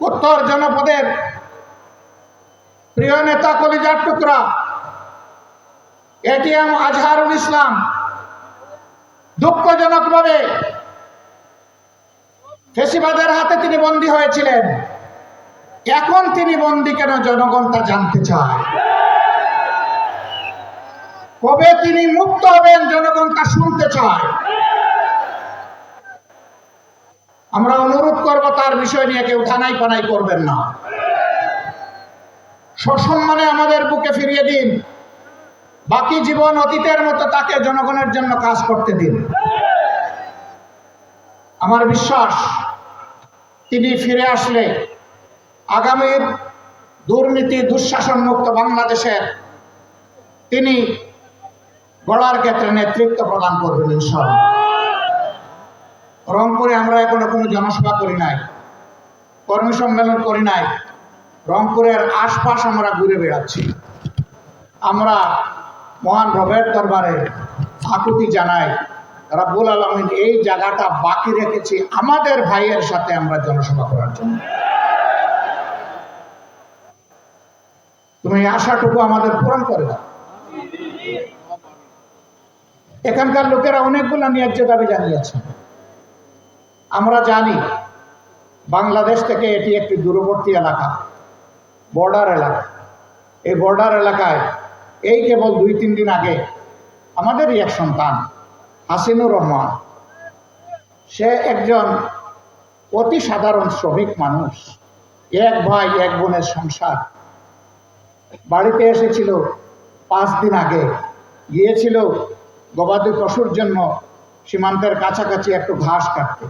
উত্তর জনপদের প্রিয় নেতা কলিজার টুকরা এটিএম আজহারুল ইসলাম, দুঃখজনকভাবে ফেসিবাদের হাতে তিনি বন্দী হয়েছিলেন। এখন তিনি বন্দী কেন জনগণ তা জানতে চায়? কবে তিনি মুক্ত হবেন জনগণ তা শুনতে চায়? আমরা অনুরোধ করব তার বিষয় নিয়ে কেউ থানাই পানাই করবেন না। সসম্মানে আমাদের বুকে ফিরিয়ে দিন। বাকি জীবন অতীতের মতো তাকে জনগণের জন্য কাজ করতে দিন। আমার বিশ্বাস, তিনি ফিরে আসলে আগামীর দুর্নীতি দুঃশাসন মুক্ত বাংলাদেশের তিনি গড়ার ক্ষেত্রে নেতৃত্ব প্রদান করবেন ইনশাআল্লাহ। রংপুরে আমরা এখনও কোনো জনসভা করি নাই কর্মী সম্মেলন করি নাই, রংপুরের আশপাশ আমরা ঘুরে বেড়াচ্ছি। আমরা মহান রবের দরবারে আকুতি জানাই, রাব্বুল আলমিন এই জায়গাটা বাকি রেখেছি আমাদের ভাইয়ের সাথে আমরা জনসভা করার জন্য। তুমি আশাটুকু আমাদের পূরণ করে দাও। এখানকার লোকেরা অনেকগুলো ন্যায্য দাবি জানিয়েছে। আমরা জানি বাংলাদেশ থেকে এটি একটি দূরবর্তী এলাকা বর্ডার এলাকা। এই বর্ডার এলাকায় এই কেবল দুই, তিন দিন আগে আমাদেরই এক সন্তান, হাসিনুর রহমান, সে একজন অতি সাধারণ শ্রমিক মানুষ, এক ভাই, এক বোনের সংসার। বাড়িতে এসেছিল পাঁচ দিন আগে, গিয়েছিল গবাদি পশুর জন্য সীমান্তের কাছাকাছি একটু ঘাস কাটতে।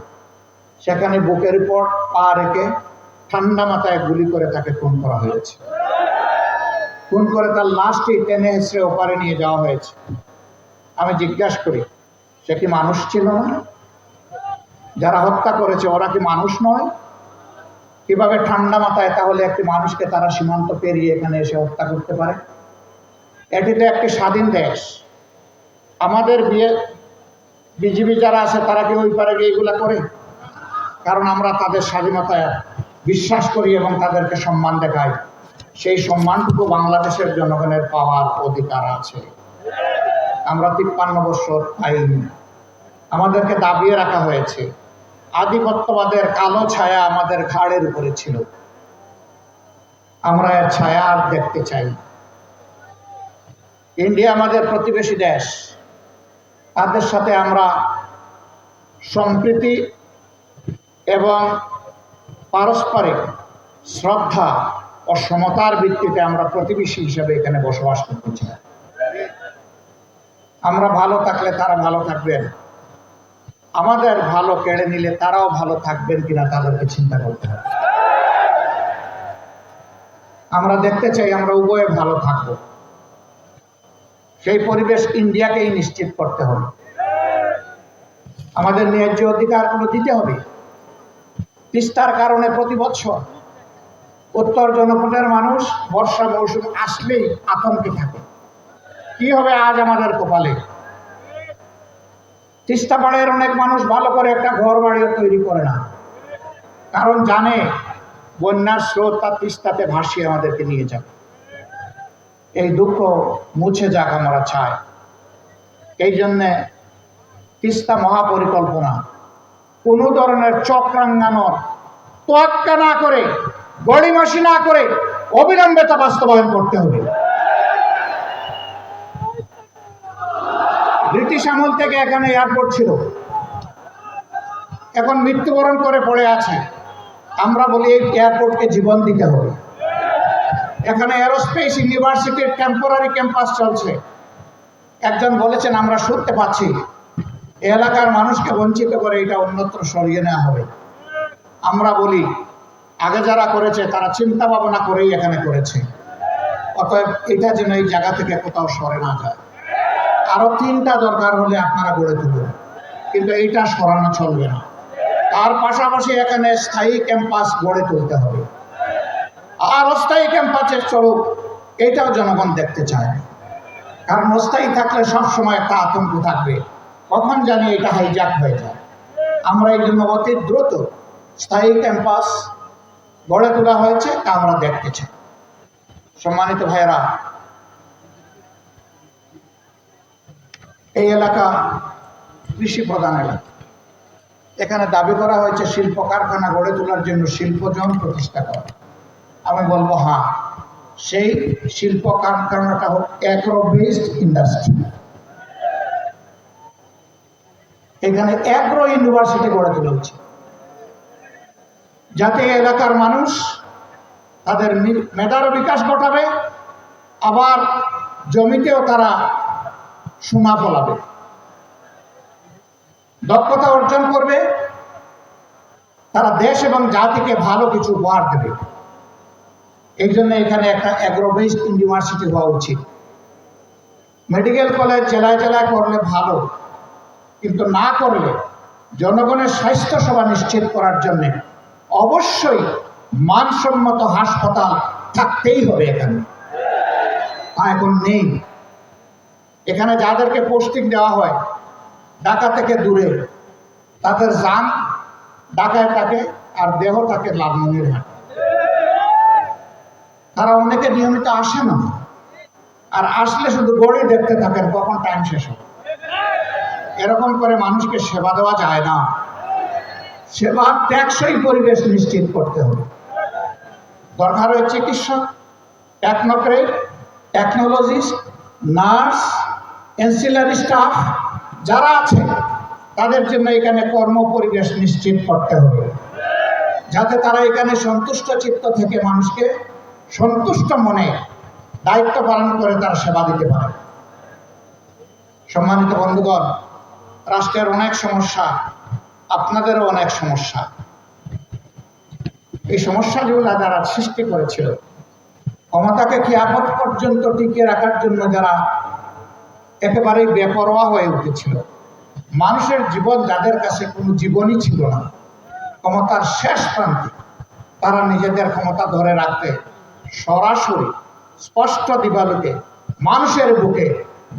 সেখানে বুকের উপর পা রেখে ঠান্ডা মাথায় গুলি করে তাকে খুন করা হয়েছে। খুন করে তার লাশটি টেনে হেসড়ে ওপারে নিয়ে যাওয়া হয়েছে। আমি জিজ্ঞাসা করি, সে কি মানুষ ছিল না? যারা হত্যা করেছে, ওরা কি মানুষ নয়? কীভাবে ঠান্ডা মাথায় তাহলে একটি মানুষকে তারা সীমান্ত পেরিয়ে এখানে এসে হত্যা করতে পারে? এটি তো একটি স্বাধীন দেশ। আমাদের বিয়ে বিজিবি যারা আছে, তারা কি ওই পারে গিয়ে এগুলা করে? কারণ আমরা তাদের স্বাধীনতায় বিশ্বাস করি এবং তাদেরকে সম্মান দেখাই। সেই সম্মানটুকু বাংলাদেশের জনগণের পাওয়ার অধিকার আছে। আমরা তিপ্পান্ন বছর পাইনি আমাদেরকে দাবিয়ে রাখা হয়েছে। আধিপত্যবাদের কালো ছায়া আমাদের ঘাড়ের উপরে ছিল। আমরা এর ছায়া আর দেখতে চাই ইন্ডিয়া আমাদের প্রতিবেশী দেশ। তাদের সাথে আমরা সম্প্রীতি এবং পারস্পরিক শ্রদ্ধা ও সমতার ভিত্তিতে আমরা প্রতিবেশী হিসেবে এখানে বসবাস করতে চাই। আমরা ভালো থাকলে তারা ভালো থাকবেন। আমাদের ভালো কেড়ে নিলে তারাও ভালো থাকবেন কিনা তাদেরকে চিন্তা করতে হবে। আমরা দেখতে চাই আমরা উভয়ে ভালো থাকব। সেই পরিবেশ ইন্ডিয়াকেই নিশ্চিত করতে হবে। আমাদের ন্যায্য অধিকারগুলো দিতে হবে। তিস্তার কারণে প্রতি বছর উত্তর জনপদের মানুষ বর্ষা মৌসুম আসলেই আতঙ্কে থাকে। কি হবে আজ আমাদের কপালে? তিস্তা পাড়ের অনেক মানুষ ভালো করে একটা ঘর বাড়িও তৈরি করে না। কারণ জানে, বন্যার স্রোত তার তিস্তাতে ভাসিয়ে আমাদেরকে নিয়ে যাবে। এই দুঃখ মুছে যাক আমরা চাই এই জন্যে তিস্তা মহাপরিকল্পনা। কোনো ধরনের চক্রাঙ্গানোর তোয়াক্কা না করে, গড়িমাসি না করে অবিলম্বে তা বাস্তবায়ন করতে হবে। ব্রিটিশ আমল থেকে এখানে এয়ারপোর্ট ছিল। এখন মৃত্যুবরণ করে পড়ে আছে। আমরা বলি এই এয়ারপোর্টকে জীবন দিতে হবে। এখানে এরোস্পেস ইউনিভার্সিটির টেম্পোরারি ক্যাম্পাস চলছে। একজন বলেছেন, আমরা শুনতে পাচ্ছি। এলাকার মানুষকে বঞ্চিত করে এটা অন্যত্র সরিয়ে নেওয়া হবে। আমরা বলি, আগে যারা করেছে, তারা চিন্তা ভাবনা করেই এখানে করেছে। অতএব এটা যেন এই জায়গা থেকে কোথাও সরে না যায়। আরও তিনটা দরকার হলে আপনারা গড়ে তুলুন। কিন্তু এইটা সরানো চলবে না। তার পাশাপাশি এখানে স্থায়ী ক্যাম্পাস গড়ে তুলতে হবে। আর অস্থায়ী ক্যাম্পাসের চলুক এটাও জনগণ দেখতে চায়। কারণ অস্থায়ী থাকলে সবসময় একটা আতঙ্ক থাকবে। কখন জানি এটা হাইজাক হয়ে যায়। আমরা এই জন্য অতি দ্রুত স্থায়ী ক্যাম্পাস গড়ে তোলা হয়েছে, তা আমরা দেখতে চাই। সম্মানিত ভাইয়েরা, এই এলাকা কৃষি প্রধান এলাকা। এখানে দাবি করা হয়েছে, শিল্প কারখানা গড়ে তোলার জন্য শিল্পজন প্রতিষ্ঠা করা। আমি বলব হ্যাঁ সেই শিল্প কারখানাটা হোক অ্যাগ্রো বেসড ইন্ডাস্ট্রি এখানে অ্যাগ্রো ইউনিভার্সিটি গড়ে তোলা উচিত যাতে এলাকার মানুষ তাদের মি- মেধারও বিকাশ ঘটাবে, আবার জমিতেও তারা সোনা ফলাবে। দক্ষতা অর্জন করবে, তারা দেশ এবং জাতিকে ভালো কিছু উপহার দেবে। এই জন্য এখানে একটা অ্যাগ্রোবেসড ইউনিভার্সিটি হওয়া উচিত। মেডিকেল কলেজ জেলায় জেলায় করলে ভালো। কিন্তু না করলে জনগণের স্বাস্থ্য সেবা নিশ্চিত করার জন্যে অবশ্যই মানসম্মত হাসপাতাল থাকতেই হবে এখানে। তা এখন নেই। এখানে যাদেরকে পোস্টিং দেওয়া হয়, ঢাকা থেকে দূরে, তাদের যান ঢাকায় থাকে আর দেহ থাকে লালমনিরহাট তারা অনেকে নিয়মিত আসে না। আর আসলে শুধু গড়ে দেখতে থাকেন কখন টাইম শেষ হবে। এরকম করে মানুষকে সেবা দেওয়া যায় না। সেবা ত্যাগসই পরিবেশ নিশ্চিত করতে হবে। দরকার হয় চিকিৎসক technocrat technologist nurse ancillary staff যারা আছে, তাদের জন্য এখানে কর্ম পরিবেশ নিশ্চিত করতে হবে। যাতে তারা এখানে সন্তুষ্ট চিত্ত থেকে মানুষকে সন্তুষ্ট মনে দায়িত্ব পালন করে তার সেবা দিতে পারে। সম্মানিত বন্ধুগণ রাষ্ট্রের অনেক সমস্যা, আপনাদেরও অনেক সমস্যা। এই সমস্যাগুলো যারা সৃষ্টি করেছিল, ক্ষমতাকে কিয়ামত পর্যন্ত টিকিয়ে রাখার জন্য যারা একেবারেই বেপরোয়া হয়ে উঠেছিল, মানুষের জীবন যাদের কাছে কোনো জীবনই ছিল না, ক্ষমতার শেষ প্রান্তে তারা নিজেদের ক্ষমতা ধরে রাখতে সরাসরি স্পষ্ট দিবালোকে মানুষের বুকে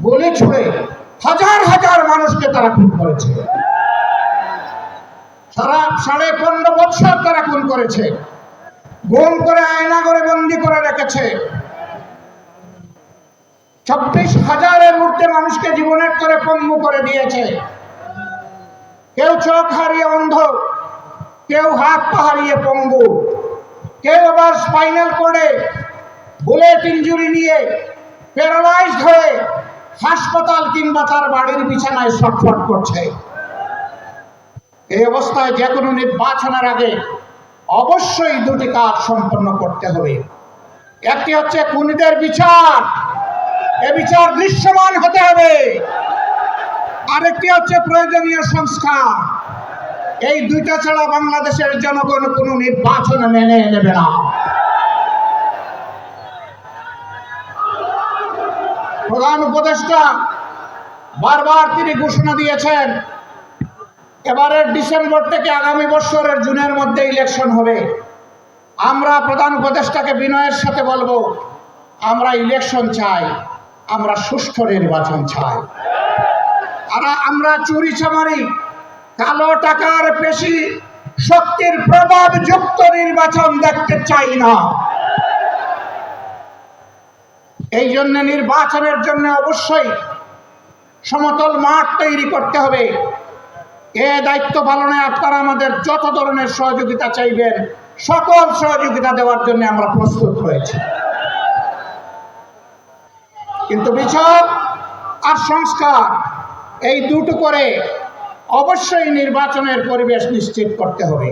গুলি ছুড়ে হাজার হাজার মানুষকে তারা খুন করেছে। সারা সাড়ে পনেরো বছর তারা খুন করেছে। গুম করে আয়না করে বন্দি করে রেখেছে। চব্বিশ হাজারের ঊর্ধ্বে মানুষকে জীবনের করে পঙ্গু করে দিয়েছে। কেউ চোখ হারিয়ে অন্ধ, কেউ হাত পা হারিয়ে পঙ্গু, কেউ আবার স্পাইনাল কোডে বুলেট ইঞ্জুরি নিয়ে প্যারালাইজড হয়ে হাসপাতাল কিংবা তার বাড়ির বিছানায় ছটফট করছে। এই অবস্থায় যে কোনো নির্বাচনের আগে অবশ্যই দুটি কাজ সম্পন্ন করতে হবে। একটি হচ্ছে খুনিদের বিচার। এ বিচার দৃশ্যমান হতে হবে। আরেকটি হচ্ছে প্রয়োজনীয় সংস্কার। এই দুইটা ছাড়া বাংলাদেশের জনগণ কোনো নির্বাচন মেনে নেবে না। প্রধান উপদেষ্টা বারবার তিনি ঘোষণা দিয়েছেন, এবারের ডিসেম্বর থেকে আগামী বছরের জুনের মধ্যে ইলেকশন হবে। আমরা প্রধান উপদেষ্টাকে বিনয়ের সাথে বলব, আমরা ইলেকশন চাই, আমরা সুষ্ঠু নির্বাচন চাই। আর আমরা চুরি চামারি, কালো টাকার পেশি, শক্তির প্রভাবযুক্ত নির্বাচন দেখতে চাই না। এই জন্য নির্বাচনের জন্য অবশ্যই সমতল মাঠ তৈরি করতে হবে। এ দায়িত্ব পালনে আপনারা আমাদের যত ধরনের সহযোগিতা চাইবেন, সকল সহযোগিতা দেওয়ার জন্য আমরা প্রস্তুত রয়েছি। কিন্তু বিচার আর সংস্কার, এই দুটো করে অবশ্যই নির্বাচনের পরিবেশ নিশ্চিত করতে হবে।